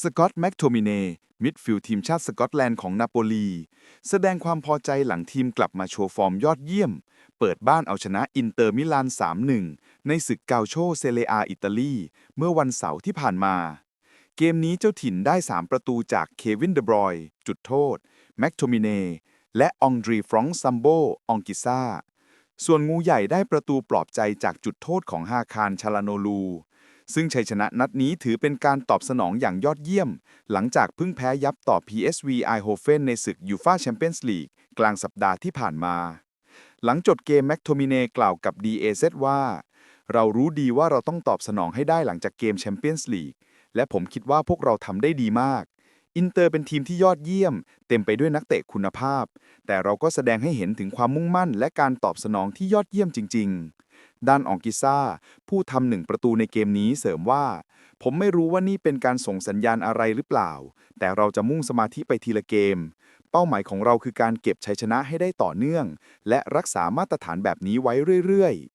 สกอตต์แม็กโทมิเนมิดฟิลด์ทีมชาติสกอตแลนด์ของนาโปลี แสดงความพอใจหลังทีมกลับมาโชว์ฟอร์มยอดเยี่ยม เปิดบ้านเอาชนะอินเตอร์มิลาน 3-1 ในศึกกาโชเซเลียอิตาลีเมื่อวันเสาร์ที่ผ่านมา เกมนี้เจ้าถิ่นได้ 3 ประตูจากเควินเดบรอยจุดโทษ แม็กโทมิเนและองดรีฟรองซัมโบองกิซ่า ส่วนงูใหญ่ได้ประตูปลอบใจจากจุดโทษของฮาคารชาลาโนลู ซึ่งชัยชนะนัดนี้ถือเป็นการตอบสนองอย่างยอดเยี่ยม หลังจากเพิ่งแพ้ยับต่อ PSV Eindhoven ในศึกยูฟาแชมเปี้ยนส์ลีกกลางสัปดาห์ที่ผ่านมา หลังจบเกมแม็กโทมิเนกล่าวกับ DAZ ว่า เรารู้ดีว่าเราต้องตอบสนองให้ได้หลังจากเกมแชมเปี้ยนส์ลีกและผมคิดว่าพวกเราทำได้ดีมาก อินเตอร์เป็นทีมที่ยอดเยี่ยม เต็มไปด้วยนักเตะคุณภาพ แต่เราก็แสดงให้เห็นถึงความมุ่งมั่น และการตอบสนองที่ยอดเยี่ยมจริง ๆ ด้านอองกิซ่า ผู้ทำหนึ่งประตูในเกมนี้เสริมว่า ผมไม่รู้ว่านี่เป็นการส่งสัญญาณอะไรหรือเปล่า แต่เราจะมุ่งสมาธิไปทีละเกม เป้าหมายของเราคือการเก็บชัยชนะให้ได้ต่อเนื่อง และรักษามาตรฐานแบบนี้ไว้เรื่อยๆ